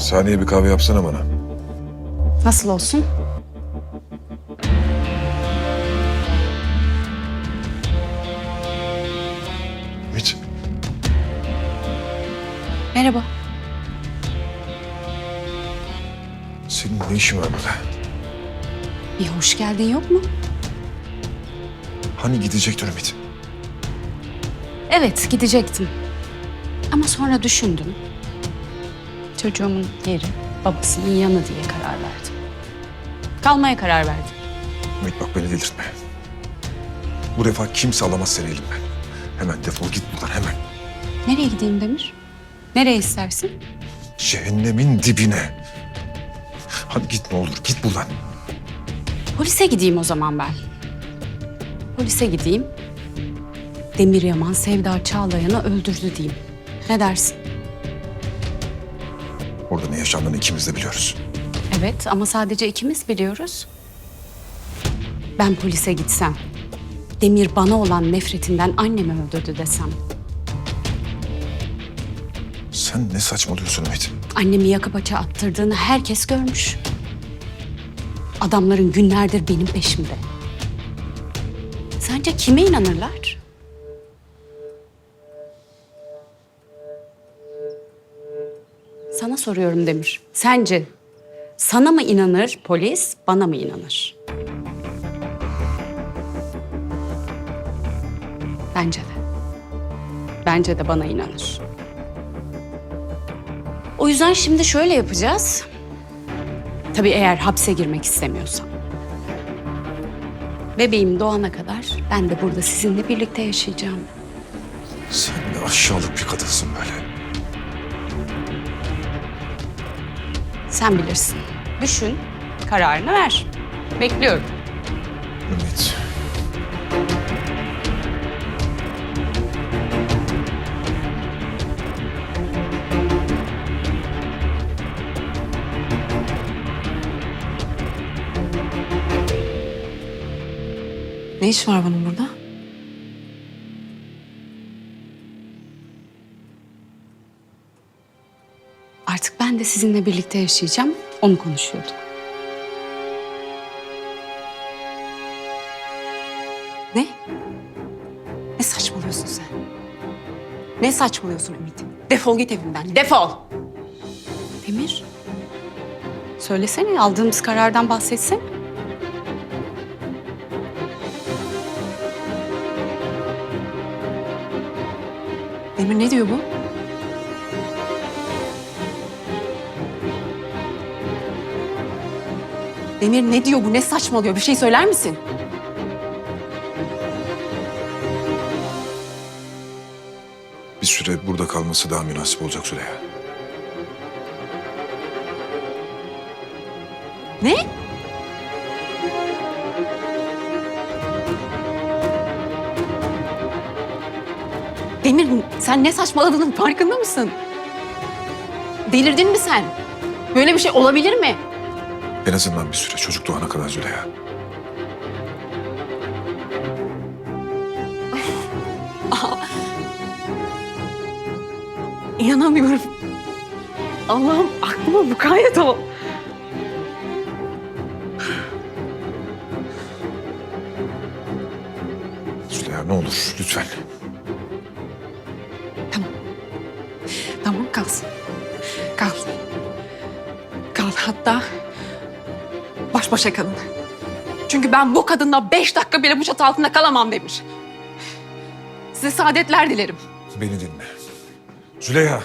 Saniye bir kahve yapsana bana. Nasıl olsun? Ümit. Merhaba. Senin ne işin var burada? Bir hoş geldin yok mu? Hani gidecektin Ümit? Evet, gidecektim. Ama sonra düşündüm. Çocuğumun yeri babasının yanı diye karar verdim. Kalmaya karar verdim. Ümit bak beni delirtme. Bu defa kimse alamaz seni elimden. Hemen defol git buradan hemen. Nereye gideyim Demir? Nereye istersin? Cehennemin dibine. Hadi git ne olur git buradan. Polise gideyim o zaman ben. Polise gideyim. Demir Yaman Sevda Çağlayan'ı öldürdü diyeyim. Ne dersin? Orada ne yaşandığını ikimiz de biliyoruz. Evet ama sadece ikimiz biliyoruz. Ben polise gitsem, Demir bana olan nefretinden annemi öldürdü desem, Sen ne saçmalıyorsun Ümit? annemi yakıp açığa attırdığını herkes görmüş. Adamların günlerdir benim peşimde. Sence kime inanırlar? Sana soruyorum Demir. Sence sana mı inanır polis, bana mı inanır? Bence de. Bence de bana inanır. O yüzden şimdi şöyle yapacağız. Tabii eğer hapse girmek istemiyorsam. Bebeğim doğana kadar ben de burada sizinle birlikte yaşayacağım. Sen ne aşağılık bir kadınsın böyle. Sen bilirsin. Düşün, kararını ver. Bekliyorum. Ümit. Ne iş var bunun burada? Ben de sizinle birlikte yaşayacağım. Onu konuşuyorduk. Ne? Ne saçmalıyorsun sen? Ne saçmalıyorsun Ümit? Defol git evimden, defol! Demir. Söylesene aldığımız karardan bahsetsene. Demir ne diyor bu? Demir ne diyor bu? Ne saçmalıyor? Bir şey söyler misin? Bir süre burada kalması daha münasip olacak Züleyha. Ne? Demir sen ne saçmaladığının farkında mısın? Delirdin mi sen? Böyle bir şey olabilir mi? En azından bir süre çocuk doğana kadar Züleyha. İnanamıyorum. Allah'ım aklıma mukayyet ol. Züleyha ne olur lütfen. Tamam kalsın. Kal. Kal hatta baş başa kalın. Çünkü ben bu kadınla beş dakika bile bu çatı altında kalamam Demir. Size saadetler dilerim. Beni dinle. Züleyha.